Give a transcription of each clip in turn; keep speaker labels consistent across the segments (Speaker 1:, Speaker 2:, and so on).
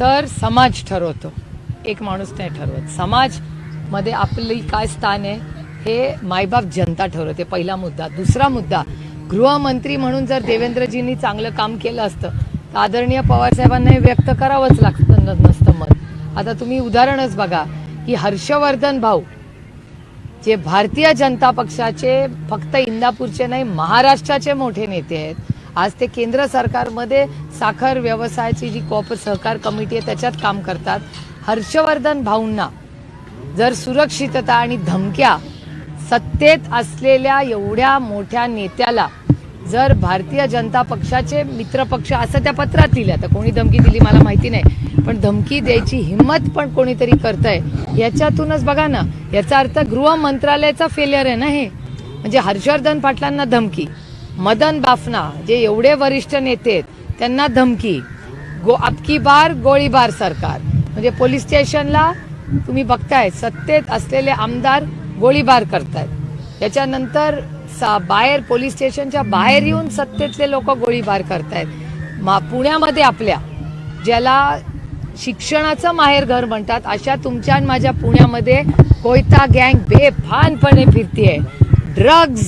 Speaker 1: तर समाज ठरवतो. एक माणूस नाही ठरवत. समाजमध्ये आपली काय स्थान आहे हे मायबाप जनता ठरवते. पहिला मुद्दा. दुसरा मुद्दा गृहमंत्री म्हणून जर देवेंद्रजींनी चांगलं काम केलं असतं तर आदरणीय पवारसाहेबांना हे व्यक्त करावंच लागतं नसतं मत आता तुम्ही उदाहरणच बघा की हर्षवर्धन भाऊ जे भारतीय जनता पक्षाचे फक्त इंदापूरचे नाही महाराष्ट्राचे मोठे नेते आहेत आज ते केंद्र सरकारमध्ये साखर व्यवसायाची जी कॉप सहकार कमिटी आहे त्याच्यात काम करतात. हर्षवर्धन भाऊंना जर सुरक्षितता आणि धमक्या सत्तेत असलेल्या एवढ्या मोठ्या नेत्याला जर भारतीय जनता पक्षाचे मित्रपक्ष असं त्या पत्रात लिहिलं तर कोणी धमकी दिली मला माहिती नाही पण धमकी द्यायची हिंमत पण कोणीतरी करतंय. याच्यातूनच बघा ना याचा अर्थ गृह मंत्रालयाचा फेलियर आहे ना हे. म्हणजे हर्षवर्धन पाटलांना धमकी. मदन बाफना जे एवढे वरिष्ठ नेते आहेत त्यांना धमकी. गो अबकी बार गोळीबार सरकार. म्हणजे पोलीस स्टेशनला तुम्ही बघताय सत्तेत असलेले आमदार गोळीबार करतायत. त्याच्यानंतर सा- बाहेर पोलीस स्टेशनच्या बाहेर येऊन सत्तेतले लोक गोळीबार करतायत. मा पुण्यामध्ये आपल्या ज्याला शिक्षणाचं माहेर घर म्हणतात अशा तुमच्या आणि माझ्या पुण्यामध्ये कोयता गँग बेफानपणे फिरतीये. ड्रग्ज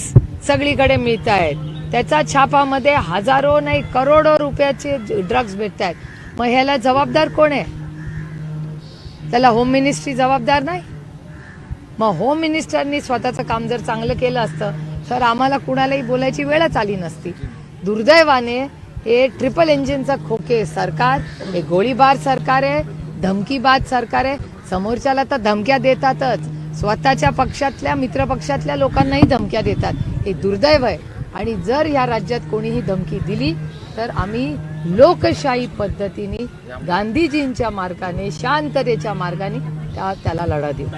Speaker 1: सगळीकडे मिळत आहेत त्याच्या छापामध्ये हजारो नाही करोडो रुपयाचे ड्रग्ज भेटत आहेत मग ह्याला जबाबदार कोण आहे? त्याला होम मिनिस्ट्री जबाबदार नाही? मग होम मिनिस्टरनी स्वतःचं काम जर चांगलं केलं असतं तर आम्हाला कुणालाही बोलायची वेळच आली नसती. दुर्दैवाने हे ट्रिपल इंजिनचं खोके सरकार हे गोळीबार सरकार आहे धमकीबाद सरकार आहे. समोरच्याला तर धमक्या देतातच. स्वतःच्या पक्षातल्या मित्रपक्षातल्या लोकांनाही धमक्या देतात. हे दुर्दैव आहे. आणि जर या राज्यात कोणीही धमकी दिली तर आम्ही लोकशाही पद्धतीने गांधीजींच्या मार्गाने शांततेच्या मार्गाने त्या त्याला लढा देऊ.